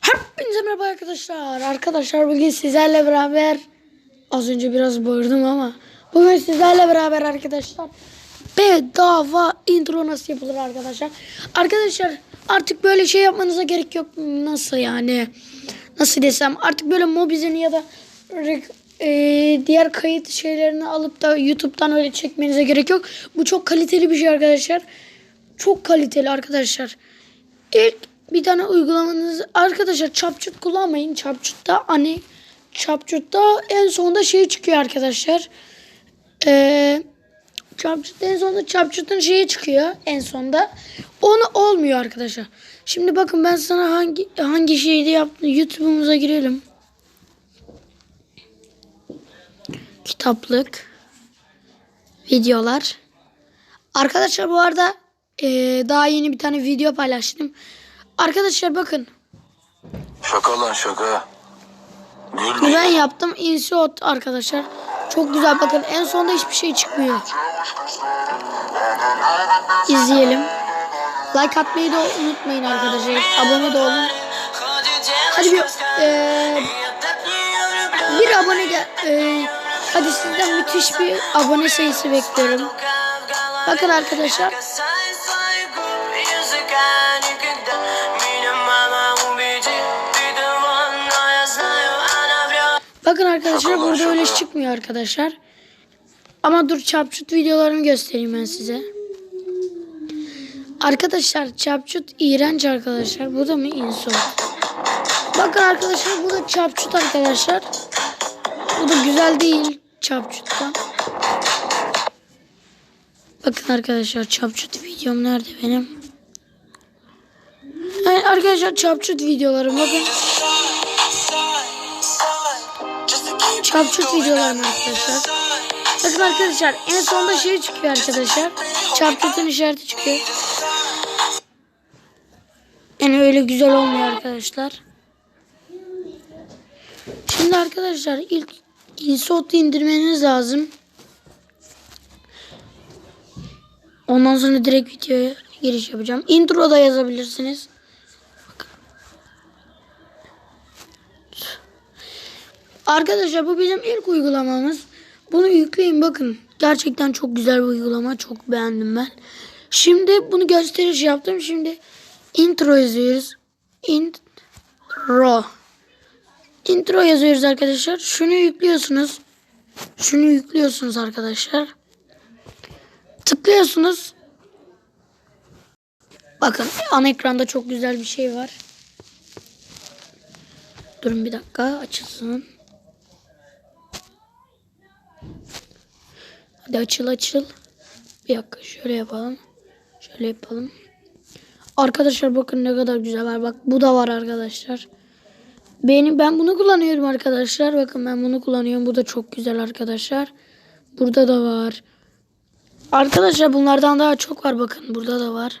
Hepinize merhaba arkadaşlar. Arkadaşlar bugün sizlerle beraber az önce biraz bağırdım ama bugün sizlerle beraber arkadaşlar bedava intro nasıl yapılır arkadaşlar. Arkadaşlar artık böyle şey yapmanıza gerek yok. Nasıl yani? Nasıl desem artık böyle Mobizen'i ya da e, diğer kayıt şeylerini alıp da YouTube'dan öyle çekmenize gerek yok. Bu çok kaliteli bir şey arkadaşlar. Çok kaliteli arkadaşlar. İlk bir tane uygulamanız arkadaşlar çapçut kullanmayın. Çapçutta hani çapçutta en sonunda şey çıkıyor arkadaşlar. Ee, çapçutta en sonunda çapçutun şeyi çıkıyor en sonda. Onu olmuyor arkadaşlar. Şimdi bakın ben sana hangi hangi şeyde yaptım. YouTube'umuza girelim. Kitaplık. Videolar. Arkadaşlar bu arada eee, daha yeni bir tane video paylaştım. Arkadaşlar bakın. Şaka lan şaka. Gül Bunu ben yaptım. Insert arkadaşlar. Çok güzel bakın. En sonunda hiçbir şey çıkmıyor. İzleyelim. Like atmayı da unutmayın arkadaşlar. Abone de olun. Hadi bir eee, bir abone gel. eee, hadi sizden müthiş bir abone sayısı bekliyorum. Bakın arkadaşlar. Bakın arkadaşlar burada öyle çıkmıyor arkadaşlar. Ama dur çapçut videolarımı göstereyim ben size. Arkadaşlar çapçut iğrenç arkadaşlar. Bu da mı insol? Bakın arkadaşlar bu da çapçut arkadaşlar. Bu da güzel değil çapçuttan. Bakın arkadaşlar çapçut videom nerede benim? Yani arkadaşlar çapçut videolarım bakın. Çapçut videolarım arkadaşlar. Bakın arkadaşlar en sonunda şey çıkıyor arkadaşlar. Çapçutun işareti çıkıyor. Yani öyle güzel olmuyor arkadaşlar. Şimdi arkadaşlar ilk insert indirmeniz lazım. Ondan sonra direkt videoya giriş yapacağım. Intro da yazabilirsiniz. Arkadaşlar bu bizim ilk uygulamamız. Bunu yükleyin bakın. Gerçekten çok güzel bir uygulama. Çok beğendim ben. Şimdi bunu gösteriş yaptım. Şimdi intro yazıyoruz. Intro. Intro yazıyoruz arkadaşlar. Şunu yüklüyorsunuz. Şunu yüklüyorsunuz arkadaşlar. Tıklıyorsunuz. Bakın ana ekranda çok güzel bir şey var. Durun bir dakika açılsın. Hadi açıl açıl. Bir dakika şöyle yapalım. Şöyle yapalım. Arkadaşlar bakın ne kadar güzel var. Bak bu da var arkadaşlar. Benim ben bunu kullanıyorum arkadaşlar. Bakın ben bunu kullanıyorum. Bu da çok güzel arkadaşlar. Burada da var. Arkadaşlar bunlardan daha çok var bakın. Burada da var.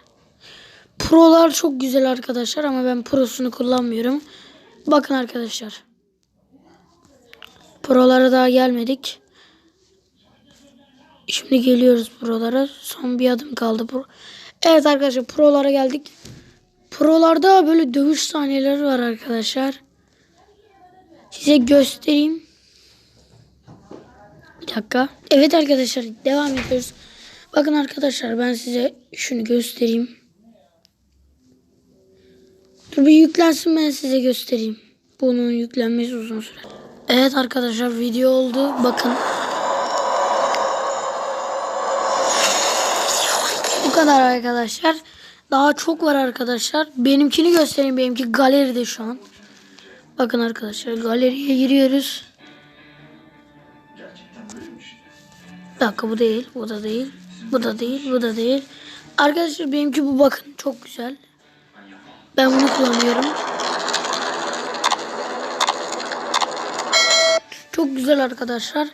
Pro'lar çok güzel arkadaşlar ama ben Pro'sunu kullanmıyorum. Bakın arkadaşlar. Pro'lara daha gelmedik. Şimdi geliyoruz Pro'lara. Son bir adım kaldı. Evet arkadaşlar Pro'lara geldik. Pro'larda böyle dövüş sahneleri var arkadaşlar. Size göstereyim. Bir dakika. Evet arkadaşlar devam ediyoruz. Bakın arkadaşlar ben size şunu göstereyim. Dur bir yüklensin ben size göstereyim. Bunun yüklenmesi uzun sürer. Evet arkadaşlar video oldu. Bakın. Kadar arkadaşlar. Daha çok var arkadaşlar. Benimkini göstereyim. Benimki galeride şu an. Bakın arkadaşlar galeriye giriyoruz. Bir dakika bu değil. Bu da değil. Bu da değil. Bu da değil. Arkadaşlar benimki bu bakın. Çok güzel. Ben bunu kullanıyorum. Çok güzel arkadaşlar.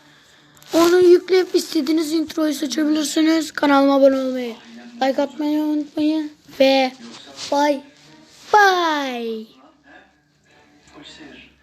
Onu yükleyip istediğiniz introyu seçebilirsiniz. Kanalıma abone olmayı, like atmayı unutmayın. Ve bye bye.